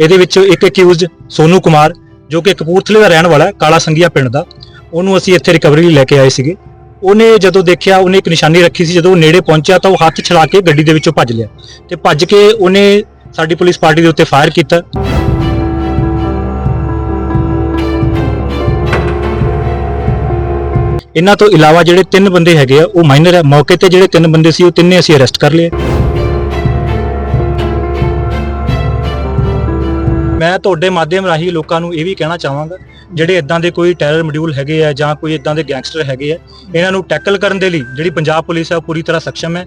ਇਹਦੇ ਵਿੱਚ ਇੱਕ ਅਕਿਊਜ਼ਡ ਸੋਨੂ ਕੁਮਾਰ, ਜੋ ਕਿ ਕਪੂਰਥਲੇ ਦਾ ਰਹਿਣ ਵਾਲਾ ਕਾਲਾ ਸੰਗੀਆ ਪਿੰਡ ਦਾ। ਉਹਨੂੰ ਅਸੀਂ ਇੱਥੇ ਰਿਕਵਰੀ ਲਈ ਲੈ ਕੇ ਆਏ ਸੀਗੇ। ਉਹਨੇ ਜਦੋਂ ਦੇਖਿਆ, ਉਹਨੇ ਇੱਕ ਨਿਸ਼ਾਨੀ ਰੱਖੀ ਸੀ। ਜਦੋਂ ਉਹ ਨੇੜੇ ਪਹੁੰਚਿਆ ਤਾਂ ਉਹ ਹੱਥ ਛੜਾ ਕੇ ਗੱਡੀ ਦੇ ਵਿੱਚੋਂ ਭੱਜ ਲਿਆ ਤੇ ਭੱਜ ਕੇ ਉਹਨੇ ਸਾਡੀ ਪੁਲਿਸ ਪਾਰਟੀ ਦੇ ਉੱਤੇ ਫਾਇਰ ਕੀਤਾ। ਇਹਨਾਂ ਤੋਂ ਇਲਾਵਾ ਜਿਹੜੇ ਤਿੰਨ ਬੰਦੇ ਹੈਗੇ ਆ, ਉਹ ਮਾਈਨਰ ਹੈ। ਮੌਕੇ ਤੇ ਜਿਹੜੇ ਤਿੰਨ ਬੰਦੇ ਸੀ, ਉਹ ਤਿੰਨੇ ਅਸੀਂ ਅਰੈਸਟ ਕਰ ਲਏ। ਮੈਂ ਤੁਹਾਡੇ ਮਾਧਿਅਮ ਰਾਹੀਂ ਲੋਕਾਂ ਨੂੰ ਇਹ ਵੀ ਕਹਿਣਾ ਚਾਹਾਂਗਾ, ਜਿਹੜੇ ਇਦਾਂ ਦੇ ਕੋਈ ਟੈਰਰ ਮੋਡਿਊਲ ਹੈਗੇ ਆ ਜਾਂ ਕੋਈ ਇਦਾਂ ਦੇ ਗੈਂਗਸਟਰ ਹੈਗੇ ਆ, ਇਹਨਾਂ ਨੂੰ ਟੈਕਲ ਕਰਨ ਦੇ ਲਈ ਜਿਹੜੀ ਪੰਜਾਬ ਪੁਲਿਸ ਹੈ ਉਹ ਪੂਰੀ ਤਰ੍ਹਾਂ ਸક્ષਮ ਹੈ।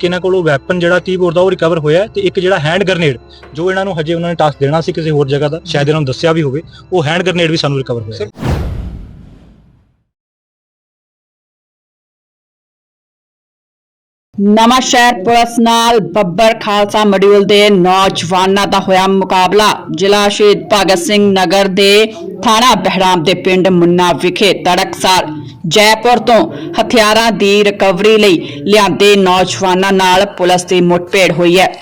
ਕਿ ਇਹਨਾਂ ਕੋਲੋਂ ਵੈਪਨ ਜਿਹੜਾ 30 ਬੋਰ ਦਾ ਉਹ ਰਿਕਵਰ ਹੋਇਆ ਹੈ ਤੇ ਇੱਕ ਜਿਹੜਾ ਹੈਂਡ ਗ੍ਰਨੇਡ ਜੋ ਇਹਨਾਂ ਨੂੰ ਹਜੇ ਉਹਨਾਂ ਨੇ ਟਾਸਕ ਦੇਣਾ ਸੀ ਕਿਸੇ ਹੋਰ ਜਗ੍ਹਾ ਦਾ, ਸ਼ਾਇਦ ਇਹਨਾਂ ਨੂੰ ਦੱਸਿਆ ਵੀ ਹੋਵੇ, ਉਹ ਹੈਂਡ ਗ੍ਰਨੇਡ ਵੀ ਸਾਨੂੰ ਰਿਕਵਰ ਹੋਇਆ। ਨਵਾਂ ਸ਼ਹਿਰ ਪੁਲਿਸ ਨਾਲ ਬੱਬਰ ਖਾਲਸਾ ਮੋਡਿਊਲ ਦੇ ਨੌਜਵਾਨਾਂ ਦਾ ਹੋਇਆ ਮੁਕਾਬਲਾ। ਜ਼ਿਲ੍ਹਾ ਸ਼ਹੀਦ ਭਗਤ ਸਿੰਘ ਨਗਰ ਦੇ ਥਾਣਾ ਬਹਿਰਾਮ ਦੇ ਪਿੰਡ ਮੁੰਨਾ ਵਿਖੇ ਤੜਕਸਾਰ ਜੈਪੁਰ ਤੋਂ ਹਥਿਆਰਾਂ ਦੀ ਰਿਕਵਰੀ ਲਈ ਲਿਆਂਦੇ ਨੌਜਵਾਨਾਂ ਨਾਲ ਪੁਲਿਸ ਦੀ ਮੁੱਠਭੇੜ ਹੋਈ ਹੈ।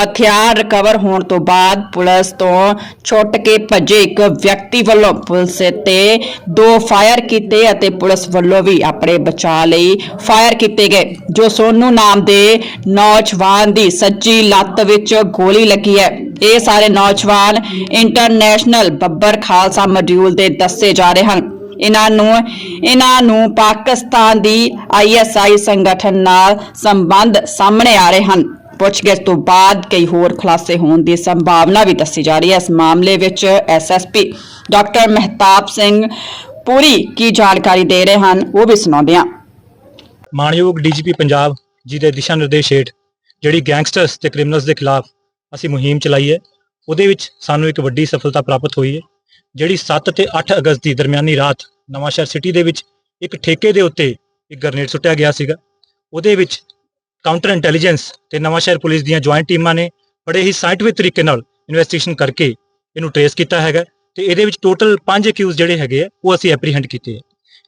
ਹਥਿਆਰ ਰਿਕਵਰ ਹੋਣ ਤੋਂ ਬਾਅਦ ਪੁਲਿਸ ਤੋਂ ਛੁੱਟ ਕੇ ਭੱਜੇ ਇੱਕ ਵਿਅਕਤੀ ਵੱਲੋਂ ਪੁਲਿਸ ਤੇ ਦੋ ਫਾਇਰ ਕੀਤੇ ਅਤੇ ਪੁਲਿਸ ਵੱਲੋਂ ਵੀ ਆਪਣੇ ਬਚਾਅ ਲਈ ਫਾਇਰ ਕੀਤੇ ਗਏ, ਜੋ ਸੋਨੂ ਨਾਮ ਦੇ ਨੌਜਵਾਨ ਦੀ ਸੱਜੀ ਲੱਤ ਵਿੱਚ ਗੋਲੀ ਲੱਗੀ ਹੈ। ਇਹ ਸਾਰੇ ਨੌਜਵਾਨ ਇੰਟਰਨੈਸ਼ਨਲ ਬੱਬਰ ਖਾਲਸਾ ਮੋਡਿਊਲ ਦੇ ਦੱਸੇ ਜਾ ਰਹੇ ਹਨ। ਇਹਨਾਂ ਨੂੰ ਇਹਨਾਂ ਨੂੰ ਪਾਕਿਸਤਾਨ ਦੀ ਆਈਐਸਆਈ ਸੰਗਠਨ ਨਾਲ ਸੰਬੰਧ ਸਾਹਮਣੇ ਆ ਰਹੇ ਹਨ। ਪੁੱਛਗਿੱਛ ਤੋਂ ਬਾਅਦ ਕਈ ਹੋਰ ਖੁਲਾਸੇ ਹੋਣ ਦੀ ਸੰਭਾਵਨਾ ਵੀ ਦੱਸੀ ਜਾ ਰਹੀ ਹੈ। ਇਸ ਮਾਮਲੇ ਵਿੱਚ ਐਸਐਸਪੀ ਡਾਕਟਰ ਮਹਿਤਾਬ ਸਿੰਘ ਪੂਰੀ ਕੀ ਜਾਣਕਾਰੀ ਦੇ ਰਹੇ ਹਨ, ਉਹ ਵੀ ਸੁਣਾਉਂਦੇ ਹਾਂ। ਮਾਨਯੋਗ ਡੀਜੀਪੀ ਪੰਜਾਬ ਜੀ ਦੇ ਦਿਸ਼ਾ ਨਿਰਦੇਸ਼ ਹੇਠ ਜਿਹੜੀ ਗੈਂਗਸਟਰਸ ਤੇ ਕ੍ਰਿਮੀਨਲਸ ਦੇ ਖਿਲਾਫ ਅਸੀਂ ਮੁਹਿੰਮ ਚਲਾਈ ਹੈ, ਉਹਦੇ ਵਿੱਚ ਸਾਨੂੰ ਇੱਕ ਵੱਡੀ ਸਫਲਤਾ ਪ੍ਰਾਪਤ ਹੋਈ ਹੈ, ਜਿਹੜੀ 7 ਤੇ 8 ਅਗਸਤ ਦੀ ਦਰਮਿਆਨੀ ਰਾਤ ਨਵਾਂਸ਼ਹਿਰ ਸਿਟੀ ਦੇ ਵਿੱਚ ਇੱਕ ਠੇਕੇ ਦੇ ਉੱਤੇ ਇੱਕ ਗ੍ਰਨੇਡ ਸੁੱਟਿਆ ਗਿਆ ਸੀਗਾ, ਉਹਦੇ ਵਿੱਚ ਕਾਊਂਟਰ ਇੰਟੈਲੀਜੈਂਸ ਤੇ ਨਵਾਂਸ਼ਹਿਰ ਪੁਲਿਸ ਦੀਆਂ ਜੁਆਇੰਟ ਟੀਮਾਂ ਨੇ ਬੜੇ ਹੀ ਸਾਇੰਟਿਫਿਕ ਤਰੀਕੇ ਨਾਲ ਇਨਵੈਸਟੀਗੇਸ਼ਨ ਕਰਕੇ ਇਹਨੂੰ ਟ੍ਰੇਸ ਕੀਤਾ ਹੈਗਾ ਤੇ ਇਹਦੇ ਵਿੱਚ ਟੋਟਲ 5 ਅਕਿਊਜ਼ ਜਿਹੜੇ ਹੈਗੇ ਆ, ਉਹ ਅਸੀਂ ਐਪਰੀਹੈਂਡ ਕੀਤੇ ਆ।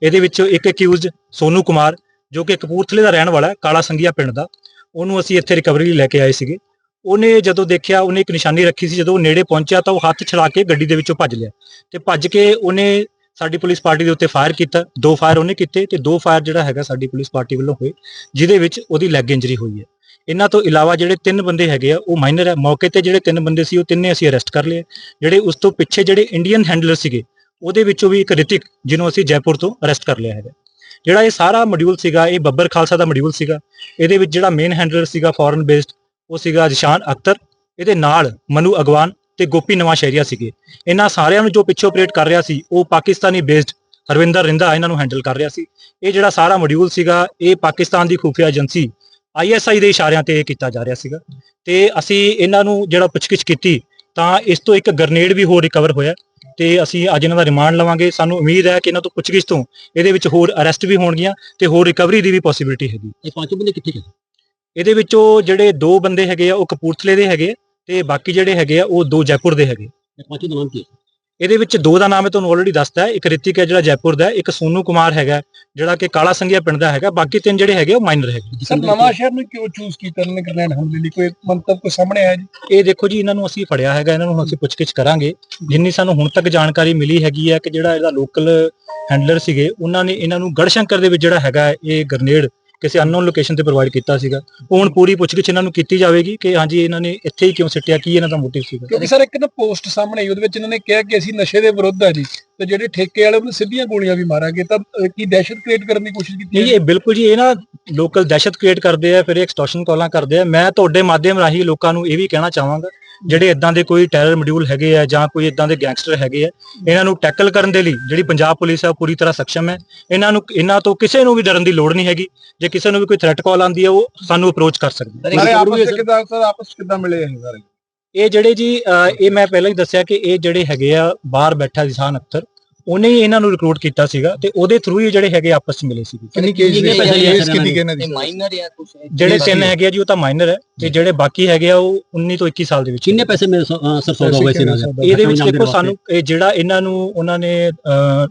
ਇਹਦੇ ਵਿੱਚੋਂ ਇੱਕ ਅਕਿਊਜ਼ ਸੋਨੂ ਕੁਮਾਰ, ਜੋ ਕਿ ਕਪੂਰਥਲੇ ਦਾ ਰਹਿਣ ਵਾਲਾ ਹੈ ਕਾਲਾ ਸੰਗੀਆ ਪਿੰਡ ਦਾ। ਉਹਨੂੰ ਅਸੀਂ ਇੱਥੇ ਰਿਕਵਰੀ ਲਈ ਲੈ ਕੇ ਆਏ ਸੀਗੇ। ਉਹਨੇ ਜਦੋਂ ਦੇਖਿਆ, ਉਹਨੇ ਇੱਕ ਨਿਸ਼ਾਨੀ ਰੱਖੀ ਸੀ, ਜਦੋਂ ਉਹ ਨੇੜੇ ਪਹੁੰਚਿਆ ਤਾਂ ਉਹ ਹੱਥ ਛਲਾ ਕੇ ਗੱਡੀ ਦੇ ਵਿੱਚੋਂ ਭੱਜ ਲਿਆ। ਤੇ ਭੱਜ ਕੇ ਉਹਨੇ ਸਾਡੀ ਪੁਲਿਸ ਪਾਰਟੀ ਦੇ ਉੱਤੇ ਫਾਇਰ ਕੀਤਾ, ਦੋ ਫਾਇਰ ਉਹਨੇ ਕੀਤੇ ਤੇ ਦੋ ਫਾਇਰ ਜਿਹੜਾ ਹੈਗਾ ਸਾਡੀ ਪੁਲਿਸ ਪਾਰਟੀ ਵੱਲੋਂ ਹੋਏ, ਜਿਹਦੇ ਵਿੱਚ ਉਹਦੀ ਲੈਗ ਇੰਜਰੀ ਹੋਈ ਹੈ। ਇਹਨਾਂ ਤੋਂ ਇਲਾਵਾ ਜਿਹੜੇ ਤਿੰਨ ਬੰਦੇ ਹੈਗੇ ਆ, ਉਹ ਮਾਈਨਰ ਹੈ। ਮੌਕੇ ਤੇ ਜਿਹੜੇ ਤਿੰਨ ਬੰਦੇ ਸੀ, ਉਹ ਤਿੰਨੇ ਅਸੀਂ ਅਰੈਸਟ ਕਰ ਲਏ ਜਿਹੜੇ ਉਸ ਤੋਂ ਪਿੱਛੇ ਜਿਹੜੇ ਇੰਡੀਅਨ ਹੈਂਡਲਰ ਸੀਗੇ, ਉਹਦੇ ਵਿੱਚੋਂ ਵੀ ਇੱਕ ਰਿਤਿਕ, ਜਿਹਨੂੰ ਅਸੀਂ ਜੈਪੁਰ ਤੋਂ ਅਰੈਸਟ ਕਰ ਲਿਆ ਹੈਗਾ। ਜਿਹੜਾ ਇਹ ਸਾਰਾ ਮੋਡਿਊਲ ਸੀਗਾ, ਇਹ ਬੱਬਰ ਖਾਲਸਾ ਦਾ ਮੋਡਿਊਲ ਸੀਗਾ। ਇਹਦੇ ਵਿੱਚ ਜਿਹੜਾ ਮੇਨ ਹੈਂਡਲਰ ਸੀਗਾ ਫੋਰਨ ਬੇਸਡ ਉਹ ਸੀਗਾ ਜਿਸ਼ਾਨ ਅਖਤਰ। ਇਹਦੇ ਨਾਲ ਮਨੂ ਅਗਵਾਨ ਤੇ ਗੋਪੀ ਨਵਾਂ ਸ਼ਹਿਰੀਆ ਸੀਗੇ। ਇਹਨਾਂ ਸਾਰਿਆਂ ਨੂੰ ਜੋ ਪਿੱਛੇ ਆਪਰੇਟ ਕਰ ਰਿਹਾ ਸੀ ਉਹ ਪਾਕਿਸਤਾਨੀ ਬੇਸਡ ਹਰਵਿੰਦਰ ਰਿੰਦਾ ਇਹਨਾਂ ਨੂੰ ਹੈਂਡਲ ਕਰ ਰਿਹਾ ਸੀ। ਇਹ ਜਿਹੜਾ ਸਾਰਾ ਮੋਡਿਊਲ ਸੀਗਾ ਇਹ ਪਾਕਿਸਤਾਨ ਦੀ ਖੁਫੀਆ ਏਜੰਸੀ ਆਈਐਸਆਈ ਦੇ ਇਸ਼ਾਰਿਆਂ ਤੇ ਇਹ ਕੀਤਾ ਜਾ ਰਿਹਾ ਸੀਗਾ। ਤੇ ਅਸੀਂ ਇਹਨਾਂ ਨੂੰ ਜਿਹੜਾ ਪੁੱਛਗਿੱਛ ਕੀਤੀ ਤਾਂ ਇਸ ਤੋਂ ਇੱਕ ਗ੍ਰਨੇਡ ਵੀ ਹੋਰ ਰਿਕਵਰ ਹੋਇਆ ਤੇ ਅਸੀਂ ਅੱਜ ਇਹਨਾਂ ਦਾ ਰਿਮਾਂਡ ਲਵਾਂਗੇ। ਸਾਨੂੰ ਉਮੀਦ ਹੈ ਕਿ ਇਹਨਾਂ ਤੋਂ ਪੁੱਛਗਿੱਛ ਤੋਂ ਇਹਦੇ ਵਿੱਚ ਹੋਰ ਅਰੈਸਟ ਵੀ ਹੋਣਗੀਆਂ ਤੇ ਹੋਰ ਰਿਕਵਰੀ ਦੀ ਵੀ ਪੋਸਿਬਿਲਿਟੀ ਹੈਗੀ। ਇਹ ਪੰਜ ਬੰਦੇ ਕਿੱਥੇ ਗਏ? ਇਹਦੇ ਵਿੱਚੋਂ ਜਿਹੜੇ ਦੋ ਬੰਦੇ ਹੈਗੇ ਆ ਉਹ ਕਪੂਰਥਲੇ ਦੇ ਹੈਗੇ ਆ। ਤੇ ਬਾਕੀ ਜਿਹੜੇ ਹੈਗੇ ਆ ਉਹ ਦੋ ਜੈਪੁਰ ਦੇ ਹੈਗੇ। ਇਹ ਪੰਜ ਦਾ ਨਾਮ ਕੀ ਹੈ? ਇਹਦੇ ਵਿੱਚ ਦੋ ਦਾ ਨਾਮ ਮੈਂ ਤੁਹਾਨੂੰ ਆਲਰੇਡੀ ਦੱਸਤਾ ਹੈ। ਇੱਕ ਰਿਤਿਕ ਹੈ ਜਿਹੜਾ ਜੈਪੁਰ ਦਾ ਹੈ ਇੱਕ ਸੋਨੂ ਕੁਮਾਰ ਹੈਗਾ ਜਿਹੜਾ ਕਿ ਕਾਲਾ ਸੰਗੀਆ ਪਿੰਡ ਦਾ ਹੈਗਾ। ਬਾਕੀ ਤਿੰਨ ਜਿਹੜੇ ਹੈਗੇ ਉਹ ਮਾਈਨਰ ਹੈਗੇ। ਸਰ ਨਵਾਂ ਸ਼ਹਿਰ ਨੂੰ ਕਿਉਂ ਚੂਜ਼ ਕੀਤਾ? ਇਹਨਾਂ ਨੇ ਗ੍ਰੈਂਡ ਹਮਲੇ ਲਈ ਕੋਈ ਮੰਤਵ ਕੋਈ ਸਾਹਮਣੇ ਆਇਆ ਜੀ? ਇਹ ਦੇਖੋ ਜੀ ਇਹਨਾਂ ਨੂੰ ਅਸੀਂ ਫੜਿਆ ਹੈਗਾ ਇਹਨਾਂ ਨੂੰ ਅਸੀਂ ਪੁੱਛਗਿੱਛ ਕਰਾਂਗੇ। ਜਿੰਨੀ ਸਾਨੂੰ ਹੁਣ ਤੱਕ ਜਾਣਕਾਰੀ ਮਿਲੀ ਹੈਗੀ ਹੈ ਕਿ ਜਿਹੜਾ ਇਹਦਾ ਲੋਕਲ ਹੈਂਡਲਰ ਸੀਗੇ ਉਹਨਾਂ ਨੇ ਇਹਨਾਂ ਨੂੰ ਗੜਸ਼ੰਕਰ ਦੇ ਵਿੱਚ ਜਿਹੜਾ ਹੈਗਾ ਹੈ, ਇਹ ਗ੍ਰਨੇਡ ਕਿਸੇ ਅਨਨੋਨ ਲੋਕੇਸ਼ਨ ਤੇ ਪ੍ਰੋਵਾਈਡ ਕੀਤਾ ਸੀਗਾ। ਉਹ ਹੁਣ ਪੂਰੀ ਪੁੱਛਗਿੱਛ ਇਹਨਾਂ ਨੂੰ ਕੀਤੀ ਜਾਵੇਗੀ ਕਿ ਹਾਂਜੀ ਇਹਨਾਂ ਨੇ ਇੱਥੇ ਹੀ ਕਿਉਂ ਸਿੱਟਿਆ ਕੀ ਇਹਨਾਂ ਦਾ ਮੋਟਿਵ ਸੀਗਾ। ਕਿਉਂਕਿ ਸਰ ਇੱਕ ਨਾ ਪੋਸਟ ਸਾਹਮਣੇ ਆਈ ਉਹਦੇ ਵਿੱਚ ਇਹਨਾਂ ਨੇ ਕਿਹਾ ਕਿ ਅਸੀਂ ਨਸ਼ੇ ਦੇ ਵਿਰੁੱਧ ਆ ਜੀ ਤੇ ਜਿਹੜੇ ਠੇਕੇ ਵਾਲੇ ਉਹਨੂੰ ਸਿੱਧੀਆਂ ਗੋਲੀਆਂ ਵੀ ਮਾਰਾਂਗੇ। ਤਾਂ ਕੀ ਦਹਿਸ਼ਤ ਕ੍ਰੀਏਟ ਕਰਨ ਦੀ ਕੋਸ਼ਿਸ਼ ਕੀਤੀ ਨਹੀਂ ਹੈ ਇਹ ਬਿਲਕੁਲ ਜੀ ਇਹ ਨਾ ਲੋਕਲ ਦਹਿਸ਼ਤ ਕ੍ਰੀਏਟ ਕਰਦੇ ਆ ਫਿਰ ਐਕਸਟੋਰਸ਼ਨ ਕਾਲਾਂ ਕਰਦੇ ਆ। ਮੈਂ ਤੁਹਾਡੇ ਮਾਧਿਅਮ ਰਾਹੀਂ ਲੋਕਾਂ ਨੂੰ ਇਹ ਵੀ ਕਹਿਣਾ ਚਾਹਾਂਗਾ ਜਿਹੜੇ ਇਦਾਂ ਦੇ ਕੋਈ ਟੈਰਰ ਮੋਡਿਊਲ ਹੈਗੇ ਆ ਜਾਂ ਕੋਈ ਇਦਾਂ ਦੇ ਗੈਂਗਸਟਰ ਹੈਗੇ ਆ ਇਹਨਾਂ ਨੂੰ ਟੈਕਲ ਕਰਨ ਦੇ ਲਈ ਜਿਹੜੀ ਪੰਜਾਬ ਪੁਲਿਸ ਹੈ ਉਹ ਪੂਰੀ ਤਰ੍ਹਾਂ ਸક્ષਮ ਹੈ। ਇਹਨਾਂ ਨੂੰ ਇਹਨਾਂ ਤੋਂ ਕਿਸੇ ਨੂੰ ਵੀ ਡਰਨ ਦੀ ਲੋੜ ਨਹੀਂ ਹੈਗੀ। ਜੇ ਕਿਸੇ ਨੂੰ ਵੀ ਕੋਈ ਥ੍ਰੈਟ ਕਾਲ ਆਉਂਦੀ ਹੈ ਉਹ ਸਾਨੂੰ ਅਪਰੋਚ ਕਰ ਸਕਦੇ ਸਾਰੇ ਆਪਸ ਵਿੱਚ ਕਿੱਦਾਂ ਸਰ ਆਪਸ ਵਿੱਚ ਕਿੱਦਾਂ ਮਿਲੇ ਇਹ ਸਾਰੇ? ਇਹ ਜਿਹੜੇ ਜੀ ਇਹ ਮੈਂ ਪਹਿਲਾਂ ਹੀ ਦੱਸਿਆ ਕਿ ਇਹ ਜਿਹੜੇ ਹੈਗੇ ਆ ਬਾਹਰ ਬੈਠਾ ਜਿਸਾਨ ਅਖਤਰ ਉਹਨੇ ਹੀ ਇਹਨਾਂ ਨੂੰ ਰਿਕਰੂਟ ਕੀਤਾ ਸੀਗਾ ਤੇ ਉਹਦੇ ਥਰੂ ਹੀ ਜਿਹੜੇ ਹੈਗੇ ਆਪਸ ਵਿੱਚ ਮਿਲੇ ਸੀਗੇ ਕਿੰਨੀ ਕੇਸ ਲਿਆ ਕੇਸ ਕਿੰਨੀ ਇਹਨਾਂ ਕਿੰਨੇ ਦੀ? ਮਾਈਨਰ ਜਾਂ ਕੁਝ ਜਿਹੜੇ ਤਿੰਨ ਹੈਗੇ ਆ ਜੀ ਉਹ ਤਾਂ ਮਾਈਨਰ ਹੈ ਤੇ ਜਿਹੜੇ ਬਾਕੀ ਹੈਗੇ ਆ ਉਹ 19 ਤੋਂ 21 ਸਾਲ ਦੇ ਵਿੱਚ ਕਿੰਨੇ ਪੈਸੇ ਮੇਰੇ ਸਰ ਸੌਦਾ ਹੋਇਆ ਸੀ ਇਹਨਾਂ ਦਾ? ਇਹਦੇ ਵਿੱਚ ਦੇਖੋ ਸਾਨੂੰ ਇਹ ਜਿਹੜਾ ਇਹਨਾਂ ਨੂੰ ਉਹਨਾਂ ਨੇ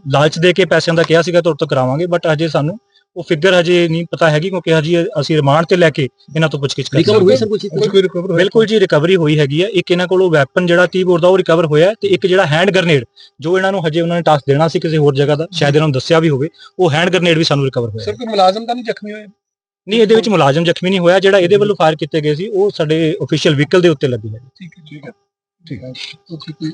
ਲਾਲਚ ਦੇ ਕੇ ਪੈਸਿਆਂ ਦਾ ਕਿਹਾ ਸੀਗਾ ਤੁਹਾਡੇ ਤੋਂ ਕਰਾਵਾਂਗੇ ਬਟ ਅਜੇ ਸਾਨੂੰ ਉਹ ਫਿਗਰ ਹਜੇ ਨਹੀਂ ਪਤਾ ਹੈਗੀ ਕਿਉਂਕਿ ਹਜੇ ਅਸੀਂ ਰਿਮਾਂਡ ਤੇ ਲੈ ਕੇ ਇਹਨਾਂ ਤੋਂ ਪੁੱਛਗਿੱਛ ਕਰ ਰਹੇ ਰਿਕਵਰ ਹਾਂ ਹੋਏ ਸਰ ਕੁਝ ਕੋਈ ਕੋਈ ਰਿਕਵਰ ਹੋਇਆ ਬਿਲਕੁਲ ਜੀ ਰਿਕਵਰੀ ਹੋਈ ਹੈਗੀ ਆ। ਇੱਕ ਇਹਨਾਂ ਕੋਲੋਂ ਵੈਪਨ ਜਿਹੜਾ 30 ਬੋਰ ਦਾ ਉਹ ਰਿਕਵਰ ਹੋਇਆ ਹੈ ਤੇ ਇੱਕ ਜਿਹੜਾ ਹੈਂਡ ਗ੍ਰਨੇਡ ਜੋ ਇਹਨਾਂ ਨੂੰ ਹਜੇ ਉਹਨਾਂ ਨੇ ਟਾਸਕ ਦੇਣਾ ਸੀ ਕਿਸੇ ਹੋਰ ਜਗ੍ਹਾ ਦਾ ਸ਼ਾਇਦ ਇਹਨਾਂ ਨੂੰ ਦੱਸਿਆ ਵੀ ਹੋਵੇ ਉਹ ਹੈਂਡ ਗ੍ਰਨੇਡ ਵੀ ਸਾਨੂੰ ਰਿਕਵਰ ਹੋਇਆ ਸਰ ਕੋਈ ਮੁਲਾਜ਼ਮ ਤਾਂ ਨਹੀਂ ਜ਼ਖਮੀ ਹੋਏ? ਨਹੀਂ ਇਹਦੇ ਵਿੱਚ ਮੁਲਾਜ਼ਮ ਜ਼ਖਮੀ ਨਹੀਂ ਹੋਇਆ ਜਿਹੜਾ ਇਹਦੇ ਵੱਲੋਂ ਫਾਇਰ ਕੀਤੇ ਗਏ ਸੀ ਉਹ ਸਾਡੇ ਅਫੀਸ਼ੀਅਲ ਵਹੀਕਲ ਦੇ ਉੱਤੇ ਲੱਗੀ ਹੈ ਠੀਕ ਹੈ ਠੀਕ ਹੈ ਹੈ ਠੀਕ ਹੈ।